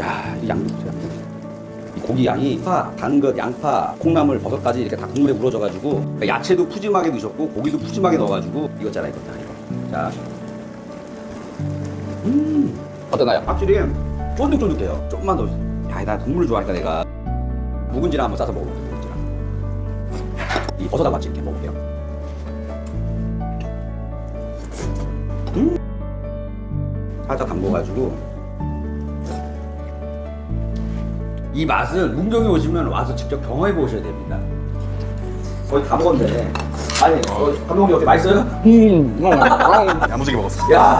야, 이 양이 양이 파, 당근, 양파, 콩나물, 버섯까지 이렇게 다 국물에 우러져가지고 그러니까 야채도 푸짐하게 넣으셨고 고기도 푸짐하게 넣어가지고 이거잖아 이거 다 이거. 자, 음. 어떠나요? 확실히 쫀득쫀득해요. 조금만 더. 야, 나 국물을 좋아하니까 내가 묵은지랑 한번 싸서 먹어볼게요. 묵은지랑. 이 버섯하고 같이 이렇게 먹을게요. 음, 살짝 담궈가지고. 이 맛은 문경에 오시면 와서 직접 경험해 보셔야 됩니다. 거의 다 먹었네. 아니, 어, 감독님 어때 맛있어요? 음, 야무지게 먹었어. 야,